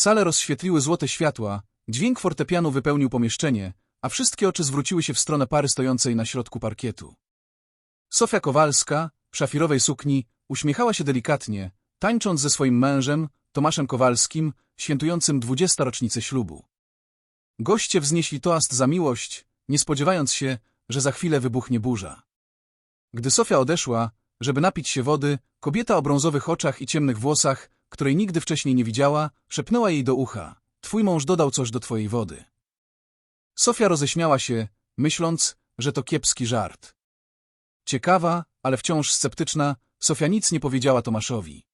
Salę rozświetliły złote światła, dźwięk fortepianu wypełnił pomieszczenie, a wszystkie oczy zwróciły się w stronę pary stojącej na środku parkietu. Sofia Kowalska, w szafirowej sukni, uśmiechała się delikatnie, tańcząc ze swoim mężem, Tomaszem Kowalskim, świętującym dwudziesta rocznicę ślubu. Goście wznieśli toast za miłość, nie spodziewając się, że za chwilę wybuchnie burza. Gdy Sofia odeszła, żeby napić się wody, kobieta o brązowych oczach i ciemnych włosach, której nigdy wcześniej nie widziała, szepnęła jej do ucha. Twój mąż dodał coś do twojej wody. Sofia roześmiała się, myśląc, że to kiepski żart. Ciekawa, ale wciąż sceptyczna, Sofia nic nie powiedziała Tomaszowi.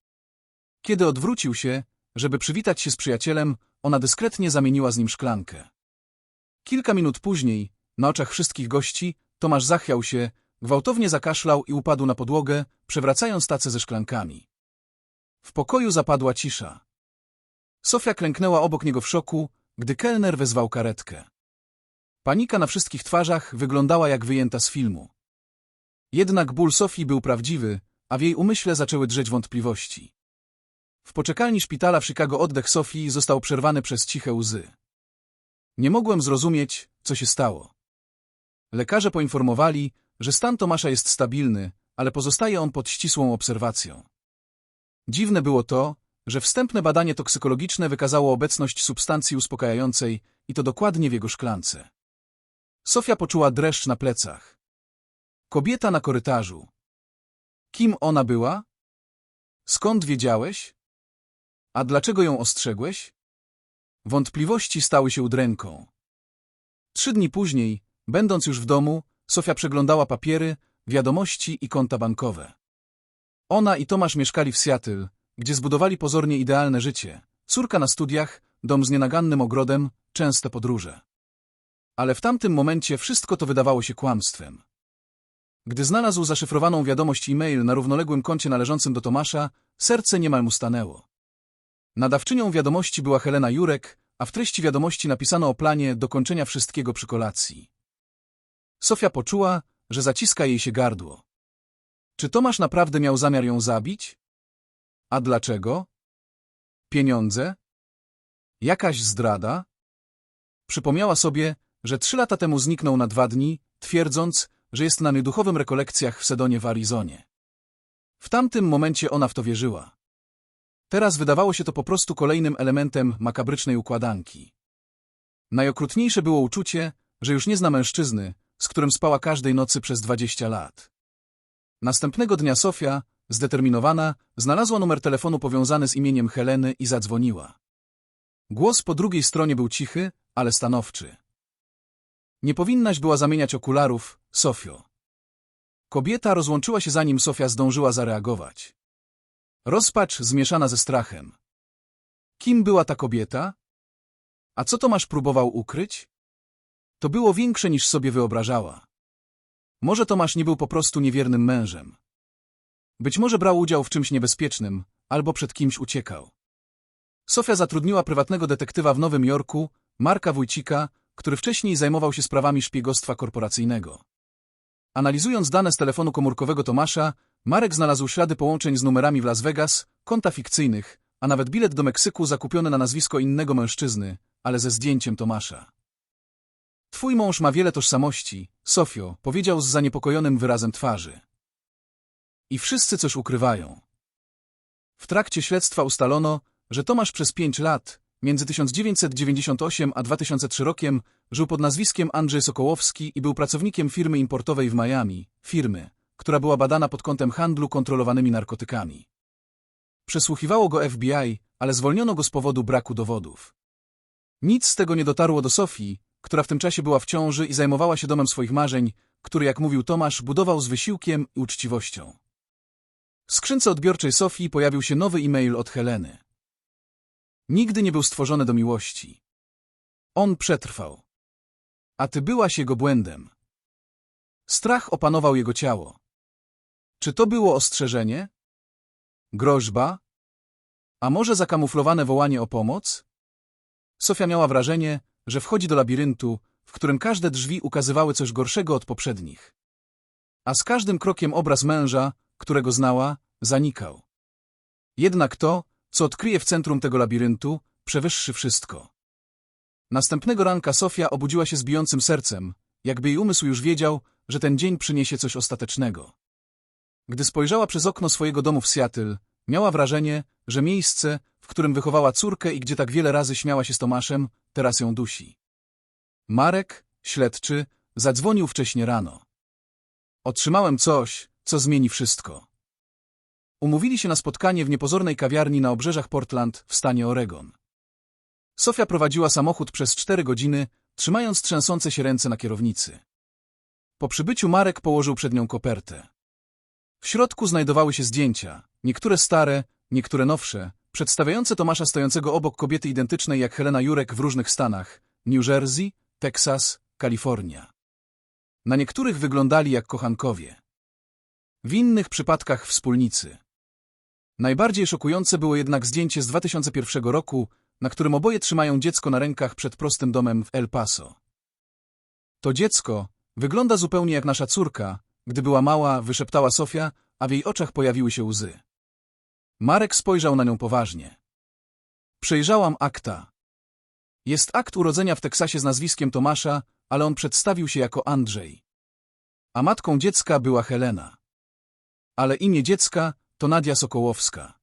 Kiedy odwrócił się, żeby przywitać się z przyjacielem, ona dyskretnie zamieniła z nim szklankę. Kilka minut później, na oczach wszystkich gości, Tomasz zachwiał się, gwałtownie zakaszlał i upadł na podłogę, przewracając tacę ze szklankami. W pokoju zapadła cisza. Sofia klęknęła obok niego w szoku, gdy kelner wezwał karetkę. Panika na wszystkich twarzach wyglądała jak wyjęta z filmu. Jednak ból Sofii był prawdziwy, a w jej umyśle zaczęły drzeć wątpliwości. W poczekalni szpitala w Chicago oddech Sofii został przerwany przez ciche łzy. Nie mogłem zrozumieć, co się stało. Lekarze poinformowali, że stan Tomasza jest stabilny, ale pozostaje on pod ścisłą obserwacją. Dziwne było to, że wstępne badanie toksykologiczne wykazało obecność substancji uspokajającej i to dokładnie w jego szklance. Sofia poczuła dreszcz na plecach. Kobieta na korytarzu. Kim ona była? Skąd wiedziałeś? A dlaczego ją ostrzegłeś? Wątpliwości stały się udręką. Trzy dni później, będąc już w domu, Sofia przeglądała papiery, wiadomości i konta bankowe. Ona i Tomasz mieszkali w Seattle, gdzie zbudowali pozornie idealne życie. Córka na studiach, dom z nienagannym ogrodem, częste podróże. Ale w tamtym momencie wszystko to wydawało się kłamstwem. Gdy znalazł zaszyfrowaną wiadomość e-mail na równoległym koncie należącym do Tomasza, serce niemal mu stanęło. Nadawczynią wiadomości była Helena Jurek, a w treści wiadomości napisano o planie dokończenia wszystkiego przy kolacji. Sofia poczuła, że zaciska jej się gardło. Czy Tomasz naprawdę miał zamiar ją zabić? A dlaczego? Pieniądze? Jakaś zdrada? Przypomniała sobie, że trzy lata temu zniknął na dwa dni, twierdząc, że jest na nieduchowym rekolekcjach w Sedonie w Arizonie. W tamtym momencie ona w to wierzyła. Teraz wydawało się to po prostu kolejnym elementem makabrycznej układanki. Najokrutniejsze było uczucie, że już nie zna mężczyzny, z którym spała każdej nocy przez dwadzieścia lat. Następnego dnia Sofia, zdeterminowana, znalazła numer telefonu powiązany z imieniem Heleny i zadzwoniła. Głos po drugiej stronie był cichy, ale stanowczy. Nie powinnaś była zamieniać okularów, Sofio. Kobieta rozłączyła się zanim Sofia zdążyła zareagować. Rozpacz zmieszana ze strachem. Kim była ta kobieta? A co Tomasz próbował ukryć? To było większe niż sobie wyobrażała. Może Tomasz nie był po prostu niewiernym mężem. Być może brał udział w czymś niebezpiecznym, albo przed kimś uciekał. Sofia zatrudniła prywatnego detektywa w Nowym Jorku, Marka Wójcika, który wcześniej zajmował się sprawami szpiegostwa korporacyjnego. Analizując dane z telefonu komórkowego Tomasza, Marek znalazł ślady połączeń z numerami w Las Vegas, konta fikcyjnych, a nawet bilet do Meksyku zakupiony na nazwisko innego mężczyzny, ale ze zdjęciem Tomasza. Twój mąż ma wiele tożsamości, Sofio, powiedział z zaniepokojonym wyrazem twarzy. I wszyscy coś ukrywają. W trakcie śledztwa ustalono, że Tomasz przez pięć lat, między 1998 a 2003 rokiem, żył pod nazwiskiem Andrzej Sokołowski i był pracownikiem firmy importowej w Miami, firmy, która była badana pod kątem handlu kontrolowanymi narkotykami. Przesłuchiwało go FBI, ale zwolniono go z powodu braku dowodów. Nic z tego nie dotarło do Sofii, która w tym czasie była w ciąży i zajmowała się domem swoich marzeń, który, jak mówił Tomasz, budował z wysiłkiem i uczciwością. W skrzynce odbiorczej Sofii pojawił się nowy e-mail od Heleny. Nigdy nie był stworzony do miłości. On przetrwał. A ty byłaś jego błędem. Strach opanował jego ciało. Czy to było ostrzeżenie? Groźba? A może zakamuflowane wołanie o pomoc? Sofia miała wrażenie, że wchodzi do labiryntu, w którym każde drzwi ukazywały coś gorszego od poprzednich. A z każdym krokiem obraz męża, którego znała, zanikał. Jednak to, co odkryje w centrum tego labiryntu, przewyższy wszystko. Następnego ranka Sofia obudziła się z bijącym sercem, jakby jej umysł już wiedział, że ten dzień przyniesie coś ostatecznego. Gdy spojrzała przez okno swojego domu w Seattle, miała wrażenie, że miejsce, w którym wychowała córkę i gdzie tak wiele razy śmiała się z Tomaszem, teraz ją dusi. Marek, śledczy, zadzwonił wcześnie rano. Otrzymałem coś, co zmieni wszystko. Umówili się na spotkanie w niepozornej kawiarni na obrzeżach Portland w stanie Oregon. Sofia prowadziła samochód przez cztery godziny, trzymając trzęsące się ręce na kierownicy. Po przybyciu Marek położył przed nią kopertę. W środku znajdowały się zdjęcia, niektóre stare, niektóre nowsze, przedstawiające Tomasza stojącego obok kobiety identycznej jak Helena Jurek w różnych stanach New Jersey, Teksas, Kalifornia. Na niektórych wyglądali jak kochankowie. W innych przypadkach wspólnicy. Najbardziej szokujące było jednak zdjęcie z 2001 roku, na którym oboje trzymają dziecko na rękach przed prostym domem w El Paso. To dziecko wygląda zupełnie jak nasza córka, gdy była mała, wyszeptała Sofia, a w jej oczach pojawiły się łzy. Marek spojrzał na nią poważnie. Przejrzałam akta. Jest akt urodzenia w Teksasie z nazwiskiem Tomasza, ale on przedstawił się jako Andrzej. A matką dziecka była Helena. Ale imię dziecka to Nadia Sokołowska.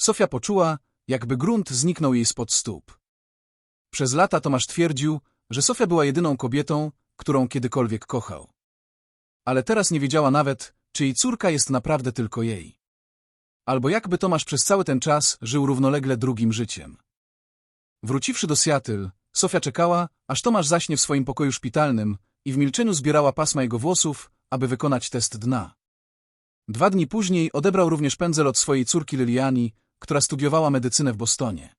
Sofia poczuła, jakby grunt zniknął jej spod stóp. Przez lata Tomasz twierdził, że Sofia była jedyną kobietą, którą kiedykolwiek kochał. Ale teraz nie wiedziała nawet, czy jej córka jest naprawdę tylko jej. Albo jakby Tomasz przez cały ten czas żył równolegle drugim życiem. Wróciwszy do Seattle, Sofia czekała, aż Tomasz zaśnie w swoim pokoju szpitalnym i w milczeniu zbierała pasma jego włosów, aby wykonać test dna. Dwa dni później odebrał również pędzel od swojej córki Liliani, która studiowała medycynę w Bostonie.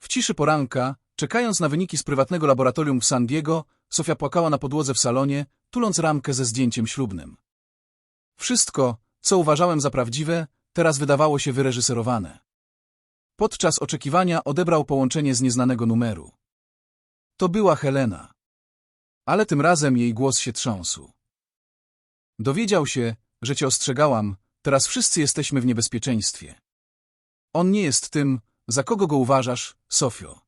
W ciszy poranka, czekając na wyniki z prywatnego laboratorium w San Diego, Sofia płakała na podłodze w salonie, tuląc ramkę ze zdjęciem ślubnym. Wszystko, co uważałem za prawdziwe, teraz wydawało się wyreżyserowane. Podczas oczekiwania odebrał połączenie z nieznanego numeru. To była Helena. Ale tym razem jej głos się trząsł. Dowiedział się, że cię ostrzegałam, teraz wszyscy jesteśmy w niebezpieczeństwie. On nie jest tym, za kogo go uważasz, Sofio.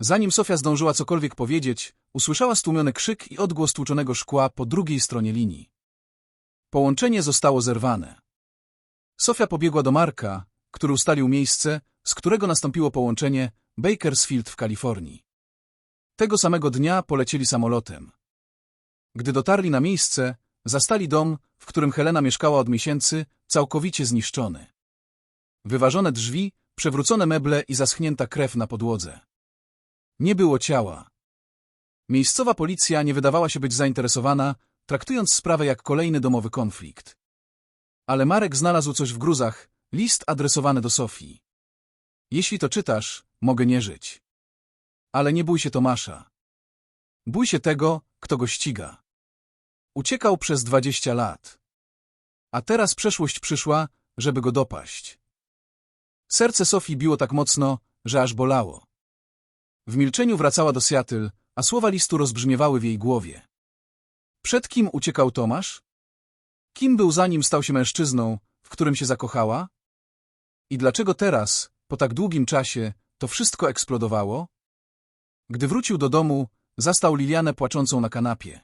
Zanim Sofia zdążyła cokolwiek powiedzieć, usłyszała stłumiony krzyk i odgłos tłuczonego szkła po drugiej stronie linii. Połączenie zostało zerwane. Sofia pobiegła do Marka, który ustalił miejsce, z którego nastąpiło połączenie Bakersfield w Kalifornii. Tego samego dnia polecieli samolotem. Gdy dotarli na miejsce, zastali dom, w którym Helena mieszkała od miesięcy, całkowicie zniszczony. Wyważone drzwi, przewrócone meble i zaschnięta krew na podłodze. Nie było ciała. Miejscowa policja nie wydawała się być zainteresowana, traktując sprawę jak kolejny domowy konflikt. Ale Marek znalazł coś w gruzach, list adresowany do Sofii. Jeśli to czytasz, mogę nie żyć. Ale nie bój się Tomasza. Bój się tego, kto go ściga. Uciekał przez dwadzieścia lat. A teraz przeszłość przyszła, żeby go dopaść. Serce Sofii biło tak mocno, że aż bolało. W milczeniu wracała do Seattle, a słowa listu rozbrzmiewały w jej głowie. Przed kim uciekał Tomasz? Kim był zanim stał się mężczyzną, w którym się zakochała? I dlaczego teraz, po tak długim czasie, to wszystko eksplodowało? Gdy wrócił do domu, zastał Lilianę płaczącą na kanapie.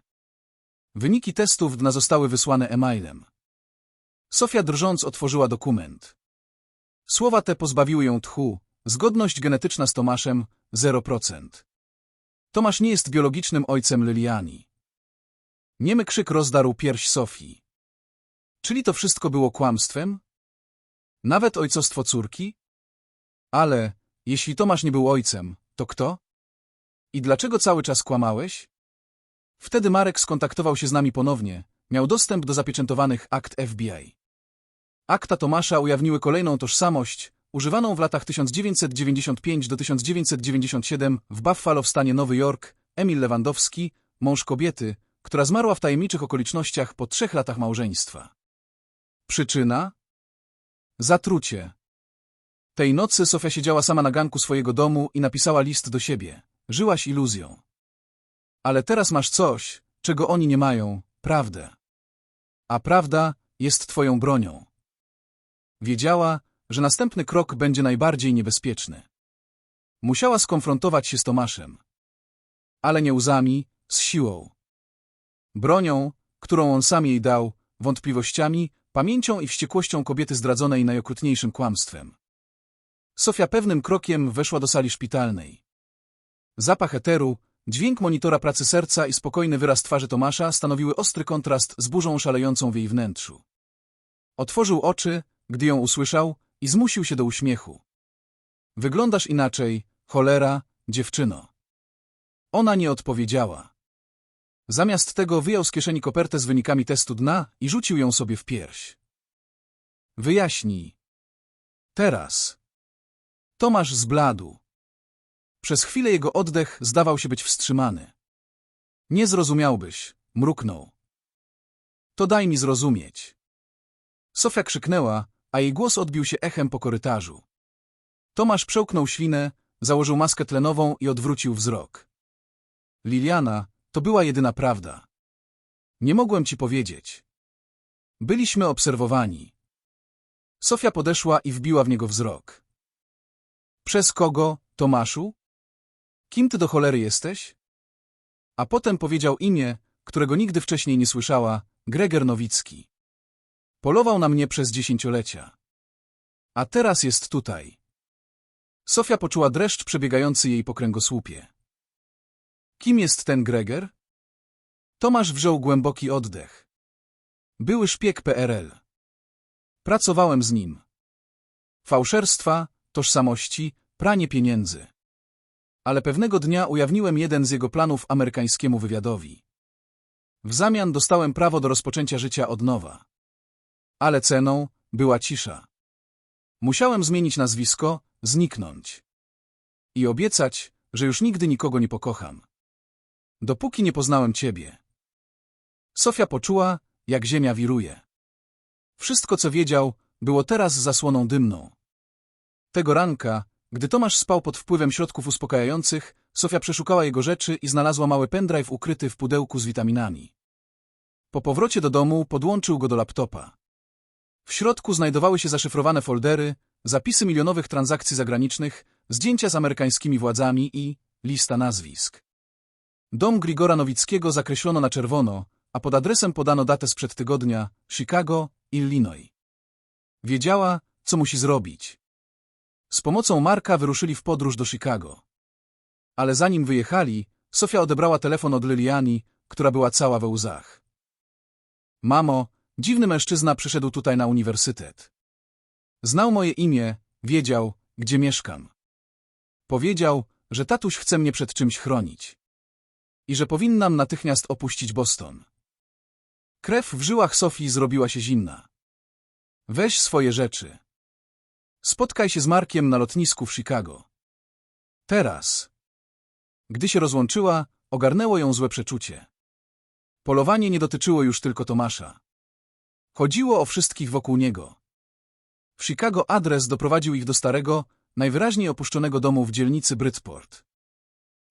Wyniki testów dna zostały wysłane e-mailem. Sofia drżąc otworzyła dokument. Słowa te pozbawiły ją tchu, zgodność genetyczna z Tomaszem 0%. Tomasz nie jest biologicznym ojcem Liliani. Niemy krzyk rozdarł pierś Sofii. Czyli to wszystko było kłamstwem? Nawet ojcostwo córki? Ale, jeśli Tomasz nie był ojcem, to kto? I dlaczego cały czas kłamałeś? Wtedy Marek skontaktował się z nami ponownie, miał dostęp do zapieczętowanych akt FBI. Akta Tomasza ujawniły kolejną tożsamość, używaną w latach 1995 do 1997 w Buffalo w stanie Nowy Jork, Emil Lewandowski, mąż kobiety, która zmarła w tajemniczych okolicznościach po trzech latach małżeństwa. Przyczyna? Zatrucie. Tej nocy Sofia siedziała sama na ganku swojego domu i napisała list do siebie. Żyłaś iluzją. Ale teraz masz coś, czego oni nie mają, prawdę. A prawda jest twoją bronią. Wiedziała, że następny krok będzie najbardziej niebezpieczny. Musiała skonfrontować się z Tomaszem. Ale nie łzami, z siłą. Bronią, którą on sam jej dał, wątpliwościami, pamięcią i wściekłością kobiety zdradzonej najokrutniejszym kłamstwem. Sofia pewnym krokiem weszła do sali szpitalnej. Zapach eteru, dźwięk monitora pracy serca i spokojny wyraz twarzy Tomasza stanowiły ostry kontrast z burzą szalejącą w jej wnętrzu. Otworzył oczy, gdy ją usłyszał i zmusił się do uśmiechu. Wyglądasz inaczej, cholera, dziewczyno. Ona nie odpowiedziała. Zamiast tego wyjął z kieszeni kopertę z wynikami testu dna i rzucił ją sobie w pierś. Wyjaśnij. Teraz. Tomasz zbladł. Przez chwilę jego oddech zdawał się być wstrzymany. Nie zrozumiałbyś, mruknął. To daj mi zrozumieć. Sofia krzyknęła, a jej głos odbił się echem po korytarzu. Tomasz przełknął ślinę, założył maskę tlenową i odwrócił wzrok. Liliana, to była jedyna prawda. Nie mogłem ci powiedzieć. Byliśmy obserwowani. Sofia podeszła i wbiła w niego wzrok. Przez kogo, Tomaszu? Kim ty do cholery jesteś? A potem powiedział imię, którego nigdy wcześniej nie słyszała, Gregor Nowicki. Polował na mnie przez dziesięciolecia. A teraz jest tutaj. Sofia poczuła dreszcz przebiegający jej po kręgosłupie. Kim jest ten Greger? Tomasz wziął głęboki oddech. Były szpieg PRL. Pracowałem z nim. Fałszerstwa, tożsamości, pranie pieniędzy. Ale pewnego dnia ujawniłem jeden z jego planów amerykańskiemu wywiadowi. W zamian dostałem prawo do rozpoczęcia życia od nowa. Ale ceną była cisza. Musiałem zmienić nazwisko, zniknąć. I obiecać, że już nigdy nikogo nie pokocham. Dopóki nie poznałem ciebie. Sofia poczuła, jak ziemia wiruje. Wszystko, co wiedział, było teraz zasłoną dymną. Tego ranka, gdy Tomasz spał pod wpływem środków uspokajających, Sofia przeszukała jego rzeczy i znalazła mały pendrive ukryty w pudełku z witaminami. Po powrocie do domu podłączył go do laptopa. W środku znajdowały się zaszyfrowane foldery, zapisy milionowych transakcji zagranicznych, zdjęcia z amerykańskimi władzami i lista nazwisk. Dom Grigora Nowickiego zakreślono na czerwono, a pod adresem podano datę sprzed tygodnia Chicago, Illinois. Wiedziała, co musi zrobić. Z pomocą Marka wyruszyli w podróż do Chicago. Ale zanim wyjechali, Sofia odebrała telefon od Liliani, która była cała we łzach. Mamo, dziwny mężczyzna przyszedł tutaj na uniwersytet. Znał moje imię, wiedział, gdzie mieszkam. Powiedział, że tatuś chce mnie przed czymś chronić. I że powinnam natychmiast opuścić Boston. Krew w żyłach Sofii zrobiła się zimna. Weź swoje rzeczy. Spotkaj się z Markiem na lotnisku w Chicago. Teraz. Gdy się rozłączyła, ogarnęło ją złe przeczucie. Polowanie nie dotyczyło już tylko Tomasza. Chodziło o wszystkich wokół niego. W Chicago adres doprowadził ich do starego, najwyraźniej opuszczonego domu w dzielnicy Bridgeport.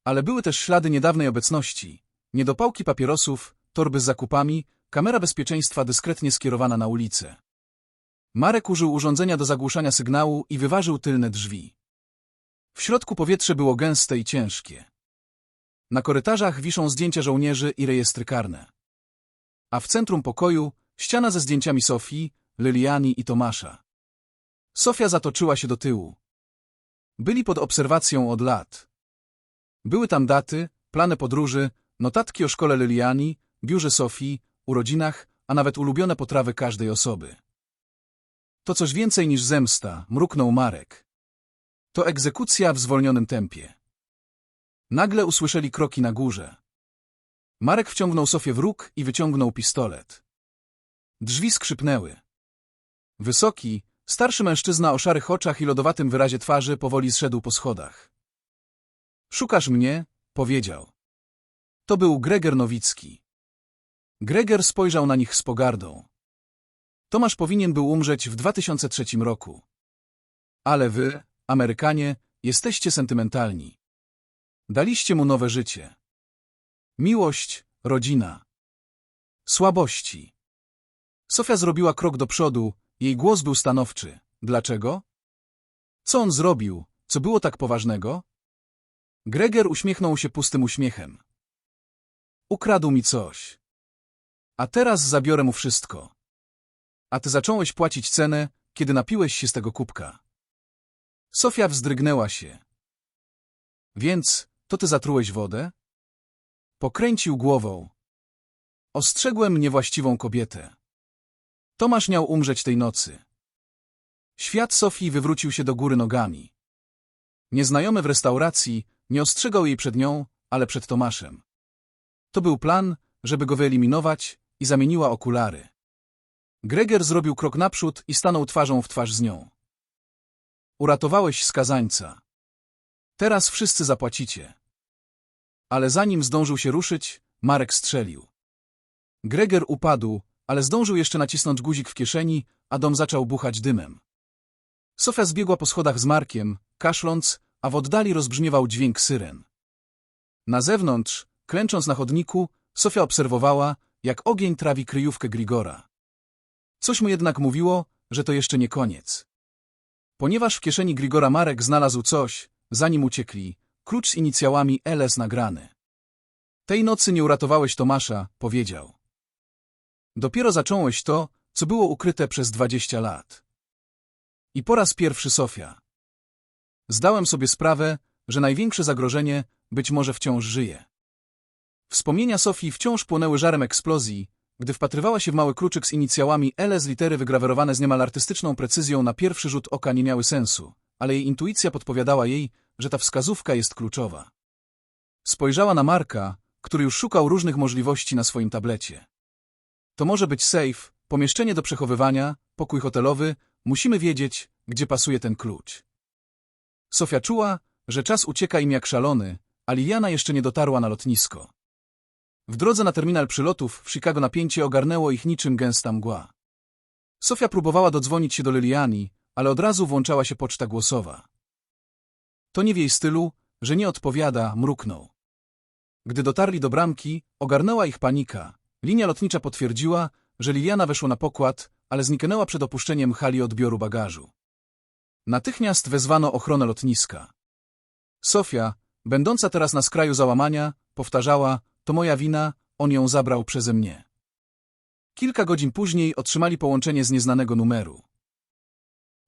Ale były też ślady niedawnej obecności, niedopałki papierosów, torby z zakupami, kamera bezpieczeństwa dyskretnie skierowana na ulicę. Marek użył urządzenia do zagłuszania sygnału i wyważył tylne drzwi. W środku powietrze było gęste i ciężkie. Na korytarzach wiszą zdjęcia żołnierzy i rejestry karne. A w centrum pokoju ściana ze zdjęciami Sofii, Liliani i Tomasza. Sofia zatoczyła się do tyłu. Byli pod obserwacją od lat. Były tam daty, plany podróży, notatki o szkole Liliani, biurze Sofii, urodzinach, a nawet ulubione potrawy każdej osoby. To coś więcej niż zemsta, mruknął Marek. To egzekucja w zwolnionym tempie. Nagle usłyszeli kroki na górze. Marek wciągnął Sofię w róg i wyciągnął pistolet. Drzwi skrzypnęły. Wysoki, starszy mężczyzna o szarych oczach i lodowatym wyrazie twarzy powoli zszedł po schodach. Szukasz mnie? powiedział. To był Gregor Nowicki. Gregor spojrzał na nich z pogardą. Tomasz powinien był umrzeć w 2003 roku. Ale wy, Amerykanie, jesteście sentymentalni. Daliście mu nowe życie. Miłość, rodzina. Słabości. Sofia zrobiła krok do przodu, jej głos był stanowczy. Dlaczego? Co on zrobił? Co było tak poważnego? Greger uśmiechnął się pustym uśmiechem. Ukradł mi coś. A teraz zabiorę mu wszystko. A ty zacząłeś płacić cenę, kiedy napiłeś się z tego kubka. Sofia wzdrygnęła się. Więc, to ty zatrułeś wodę? Pokręcił głową. Ostrzegłem niewłaściwą kobietę. Tomasz miał umrzeć tej nocy. Świat Sofii wywrócił się do góry nogami. Nieznajomy w restauracji nie ostrzegał jej przed nią, ale przed Tomaszem. To był plan, żeby go wyeliminować i zamieniła okulary. Greger zrobił krok naprzód i stanął twarzą w twarz z nią. Uratowałeś skazańca. Teraz wszyscy zapłacicie. Ale zanim zdążył się ruszyć, Marek strzelił. Greger upadł, ale zdążył jeszcze nacisnąć guzik w kieszeni, a dom zaczął buchać dymem. Sofia zbiegła po schodach z Markiem, kaszląc, a w oddali rozbrzmiewał dźwięk syren. Na zewnątrz, klęcząc na chodniku, Sofia obserwowała, jak ogień trawi kryjówkę Grigora. Coś mu jednak mówiło, że to jeszcze nie koniec. Ponieważ w kieszeni Grigora Marek znalazł coś, zanim uciekli, klucz z inicjałami LS nagrany. Tej nocy nie uratowałeś Tomasza, powiedział. Dopiero zacząłeś to, co było ukryte przez dwadzieścia lat. I po raz pierwszy Sofia. Zdałem sobie sprawę, że największe zagrożenie być może wciąż żyje. Wspomnienia Sofii wciąż płonęły żarem eksplozji, gdy wpatrywała się w mały kluczyk z inicjałami LS litery wygrawerowane z niemal artystyczną precyzją na pierwszy rzut oka nie miały sensu, ale jej intuicja podpowiadała jej, że ta wskazówka jest kluczowa. Spojrzała na Marka, który już szukał różnych możliwości na swoim tablecie. To może być safe, pomieszczenie do przechowywania, pokój hotelowy, musimy wiedzieć, gdzie pasuje ten klucz. Sofia czuła, że czas ucieka im jak szalony, a Liliana jeszcze nie dotarła na lotnisko. W drodze na terminal przylotów w Chicago napięcie ogarnęło ich niczym gęsta mgła. Sofia próbowała dodzwonić się do Liliani, ale od razu włączała się poczta głosowa. To nie w jej stylu, że nie odpowiada, mruknął. Gdy dotarli do bramki, ogarnęła ich panika. Linia lotnicza potwierdziła, że Liliana weszła na pokład, ale zniknęła przed opuszczeniem hali odbioru bagażu. Natychmiast wezwano ochronę lotniska. Sofia, będąca teraz na skraju załamania, powtarzała, to moja wina, on ją zabrał przeze mnie. Kilka godzin później otrzymali połączenie z nieznanego numeru.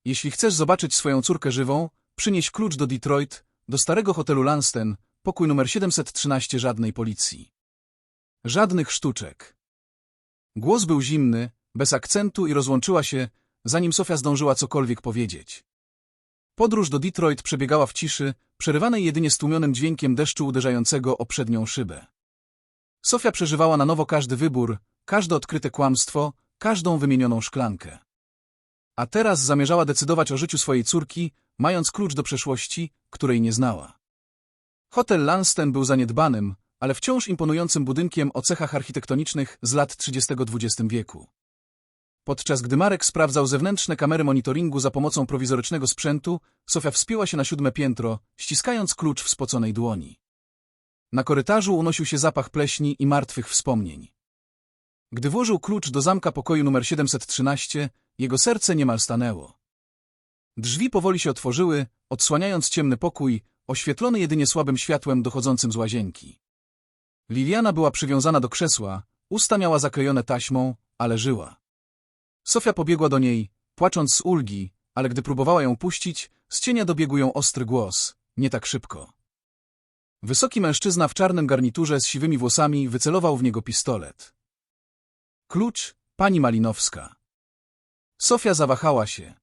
Jeśli chcesz zobaczyć swoją córkę żywą, przynieś klucz do Detroit, do starego hotelu Lansden, pokój numer 713 żadnej policji. Żadnych sztuczek. Głos był zimny, bez akcentu i rozłączyła się, zanim Sofia zdążyła cokolwiek powiedzieć. Podróż do Detroit przebiegała w ciszy, przerywanej jedynie stłumionym dźwiękiem deszczu uderzającego o przednią szybę. Sofia przeżywała na nowo każdy wybór, każde odkryte kłamstwo, każdą wymienioną szklankę. A teraz zamierzała decydować o życiu swojej córki, mając klucz do przeszłości, której nie znała. Hotel Lansden był zaniedbanym, ale wciąż imponującym budynkiem o cechach architektonicznych z lat 30 XX wieku. Podczas gdy Marek sprawdzał zewnętrzne kamery monitoringu za pomocą prowizorycznego sprzętu, Sofia wspięła się na siódme piętro, ściskając klucz w spoconej dłoni. Na korytarzu unosił się zapach pleśni i martwych wspomnień. Gdy włożył klucz do zamka pokoju numer 713, jego serce niemal stanęło. Drzwi powoli się otworzyły, odsłaniając ciemny pokój, oświetlony jedynie słabym światłem dochodzącym z łazienki. Liliana była przywiązana do krzesła, usta miała zaklejone taśmą, ale żyła. Sofia pobiegła do niej, płacząc z ulgi, ale gdy próbowała ją puścić, z cienia dobiegł ją ostry głos. Nie tak szybko. Wysoki mężczyzna w czarnym garniturze z siwymi włosami wycelował w niego pistolet. Klucz, pani Malinowska. Sofia zawahała się.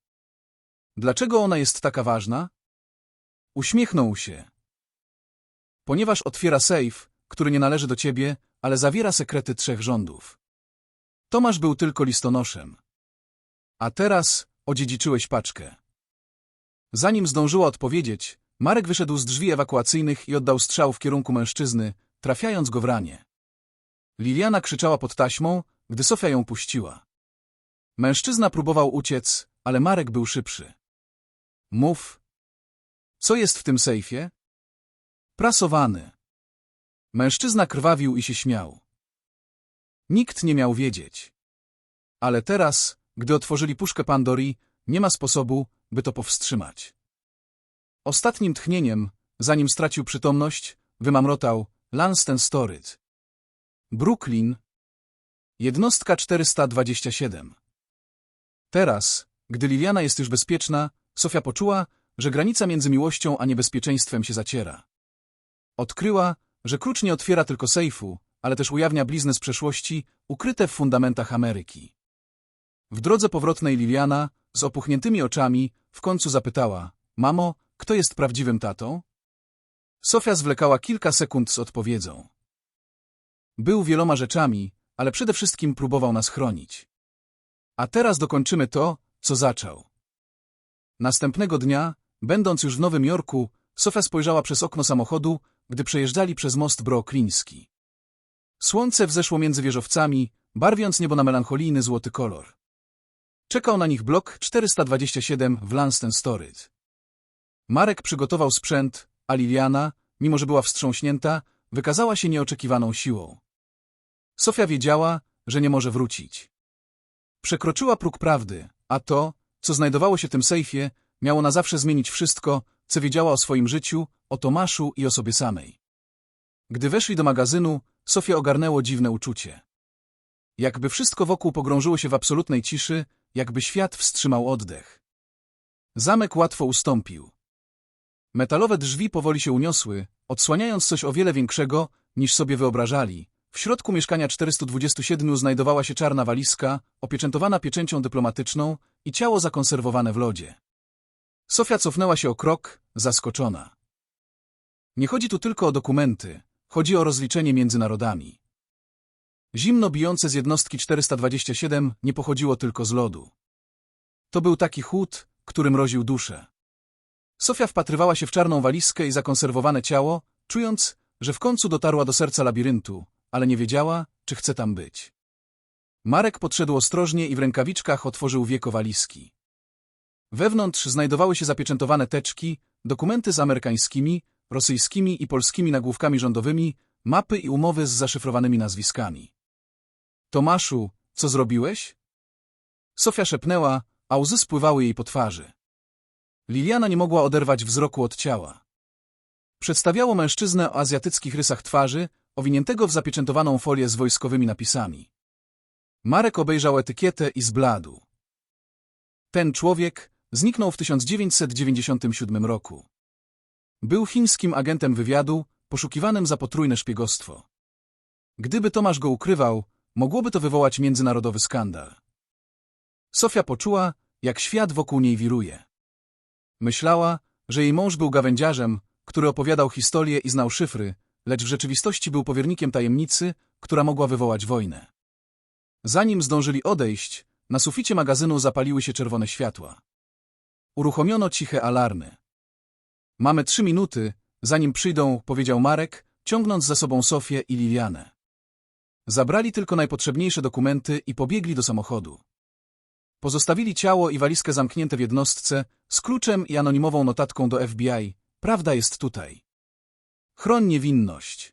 Dlaczego ona jest taka ważna? Uśmiechnął się. Ponieważ otwiera sejf, który nie należy do ciebie, ale zawiera sekrety trzech rządów. Tomasz był tylko listonoszem. A teraz odziedziczyłeś paczkę. Zanim zdążyła odpowiedzieć, Marek wyszedł z drzwi ewakuacyjnych i oddał strzał w kierunku mężczyzny, trafiając go w ranie. Liliana krzyczała pod taśmą, gdy Sofia ją puściła. Mężczyzna próbował uciec, ale Marek był szybszy. Mów. Co jest w tym sejfie? Prasowany. Mężczyzna krwawił i się śmiał. Nikt nie miał wiedzieć. Ale teraz, gdy otworzyli puszkę Pandori, nie ma sposobu, by to powstrzymać. Ostatnim tchnieniem, zanim stracił przytomność, wymamrotał Lansden Storage. Brooklyn. Jednostka 427. Teraz, gdy Liliana jest już bezpieczna, Sofia poczuła, że granica między miłością a niebezpieczeństwem się zaciera. Odkryła, że klucz nie otwiera tylko sejfu, ale też ujawnia blizny z przeszłości, ukryte w fundamentach Ameryki. W drodze powrotnej Liliana, z opuchniętymi oczami, w końcu zapytała, mamo, kto jest prawdziwym tatą? Sofia zwlekała kilka sekund z odpowiedzią. Był wieloma rzeczami, ale przede wszystkim próbował nas chronić. A teraz dokończymy to, co zaczął. Następnego dnia, będąc już w Nowym Jorku, Sofia spojrzała przez okno samochodu, gdy przejeżdżali przez most brookliński. Słońce wzeszło między wieżowcami, barwiąc niebo na melancholijny złoty kolor. Czekał na nich blok 427 w Lansden Storage. Marek przygotował sprzęt, a Liliana, mimo że była wstrząśnięta, wykazała się nieoczekiwaną siłą. Sofia wiedziała, że nie może wrócić. Przekroczyła próg prawdy, a to, co znajdowało się w tym sejfie, miało na zawsze zmienić wszystko, co wiedziała o swoim życiu, o Tomaszu i o sobie samej. Gdy weszli do magazynu, Sofia ogarnęło dziwne uczucie. Jakby wszystko wokół pogrążyło się w absolutnej ciszy, jakby świat wstrzymał oddech. Zamek łatwo ustąpił. Metalowe drzwi powoli się uniosły, odsłaniając coś o wiele większego, niż sobie wyobrażali. W środku mieszkania 427 znajdowała się czarna walizka, opieczętowana pieczęcią dyplomatyczną i ciało zakonserwowane w lodzie. Sofia cofnęła się o krok, zaskoczona. Nie chodzi tu tylko o dokumenty, chodzi o rozliczenie między narodami. Zimno bijące z jednostki 427 nie pochodziło tylko z lodu. To był taki chłód, który mroził duszę. Sofia wpatrywała się w czarną walizkę i zakonserwowane ciało, czując, że w końcu dotarła do serca labiryntu, ale nie wiedziała, czy chce tam być. Marek podszedł ostrożnie i w rękawiczkach otworzył wieko walizki. Wewnątrz znajdowały się zapieczętowane teczki, dokumenty z amerykańskimi, rosyjskimi i polskimi nagłówkami rządowymi, mapy i umowy z zaszyfrowanymi nazwiskami. Tomaszu, co zrobiłeś? Sofia szepnęła, a łzy spływały jej po twarzy. Liliana nie mogła oderwać wzroku od ciała. Przedstawiało mężczyznę o azjatyckich rysach twarzy, owiniętego w zapieczętowaną folię z wojskowymi napisami. Marek obejrzał etykietę i zbladł. Ten człowiek zniknął w 1997 roku. Był chińskim agentem wywiadu, poszukiwanym za potrójne szpiegostwo. Gdyby Tomasz go ukrywał, mogłoby to wywołać międzynarodowy skandal. Sofia poczuła, jak świat wokół niej wiruje. Myślała, że jej mąż był gawędziarzem, który opowiadał historię i znał szyfry, lecz w rzeczywistości był powiernikiem tajemnicy, która mogła wywołać wojnę. Zanim zdążyli odejść, na suficie magazynu zapaliły się czerwone światła. Uruchomiono ciche alarmy. Mamy trzy minuty, zanim przyjdą, powiedział Marek, ciągnąc za sobą Sofię i Lilianę. Zabrali tylko najpotrzebniejsze dokumenty i pobiegli do samochodu. Pozostawili ciało i walizkę zamknięte w jednostce, z kluczem i anonimową notatką do FBI. Prawda jest tutaj. Chroń niewinność.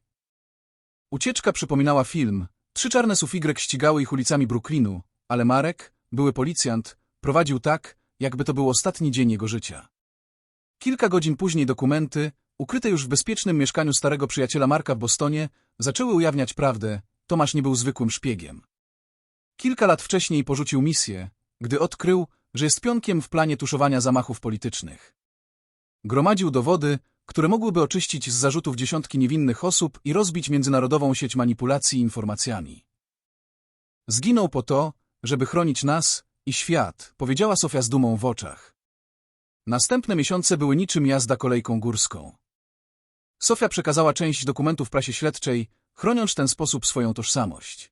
Ucieczka przypominała film. Trzy czarne sufigrek ścigały ich ulicami Brooklynu, ale Marek, były policjant, prowadził tak, jakby to był ostatni dzień jego życia. Kilka godzin później dokumenty, ukryte już w bezpiecznym mieszkaniu starego przyjaciela Marka w Bostonie, zaczęły ujawniać prawdę, Tomasz nie był zwykłym szpiegiem. Kilka lat wcześniej porzucił misję, gdy odkrył, że jest pionkiem w planie tuszowania zamachów politycznych. Gromadził dowody, które mogłyby oczyścić z zarzutów dziesiątki niewinnych osób i rozbić międzynarodową sieć manipulacji informacjami. Zginął po to, żeby chronić nas i świat, powiedziała Sofia z dumą w oczach. Następne miesiące były niczym jazda kolejką górską. Sofia przekazała część dokumentów prasie śledczej, chroniąc w ten sposób swoją tożsamość.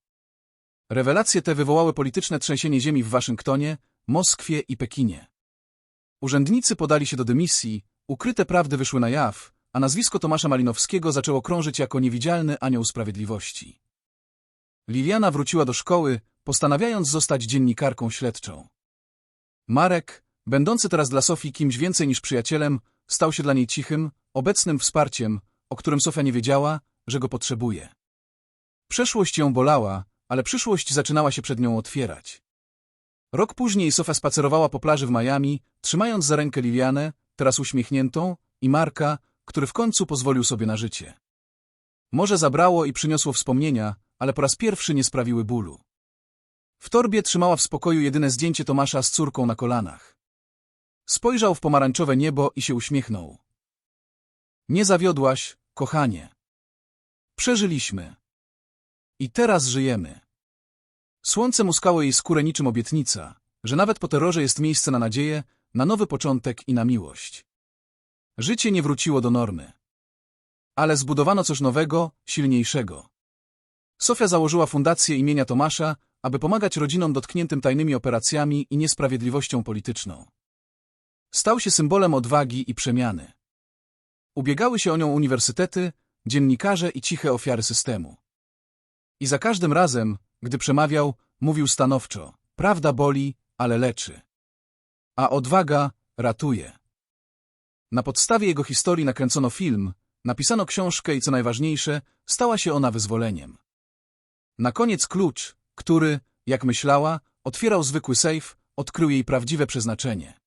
Rewelacje te wywołały polityczne trzęsienie ziemi w Waszyngtonie, Moskwie i Pekinie. Urzędnicy podali się do dymisji, ukryte prawdy wyszły na jaw, a nazwisko Tomasza Malinowskiego zaczęło krążyć jako niewidzialny anioł sprawiedliwości. Liliana wróciła do szkoły, postanawiając zostać dziennikarką śledczą. Marek, będący teraz dla Sofii kimś więcej niż przyjacielem, stał się dla niej cichym, obecnym wsparciem, o którym Sofia nie wiedziała, że go potrzebuje. Przeszłość ją bolała, ale przyszłość zaczynała się przed nią otwierać. Rok później Sofia spacerowała po plaży w Miami, trzymając za rękę Lilianę, teraz uśmiechniętą, i Marka, który w końcu pozwolił sobie na życie. Morze zabrało i przyniosło wspomnienia, ale po raz pierwszy nie sprawiły bólu. W torbie trzymała w spokoju jedyne zdjęcie Tomasza z córką na kolanach. Spojrzał w pomarańczowe niebo i się uśmiechnął. Nie zawiodłaś, kochanie. Przeżyliśmy. I teraz żyjemy. Słońce muskało jej skórę niczym obietnica, że nawet po terrorze jest miejsce na nadzieję, na nowy początek i na miłość. Życie nie wróciło do normy. Ale zbudowano coś nowego, silniejszego. Sofia założyła fundację imienia Tomasza, aby pomagać rodzinom dotkniętym tajnymi operacjami i niesprawiedliwością polityczną. Stał się symbolem odwagi i przemiany. Ubiegały się o nią uniwersytety, dziennikarze i ciche ofiary systemu. I za każdym razem, gdy przemawiał, mówił stanowczo: Prawda boli, ale leczy. A odwaga ratuje. Na podstawie jego historii nakręcono film, napisano książkę i co najważniejsze, stała się ona wyzwoleniem. Na koniec klucz, który, jak myślała, otwierał zwykły sejf, odkrył jej prawdziwe przeznaczenie.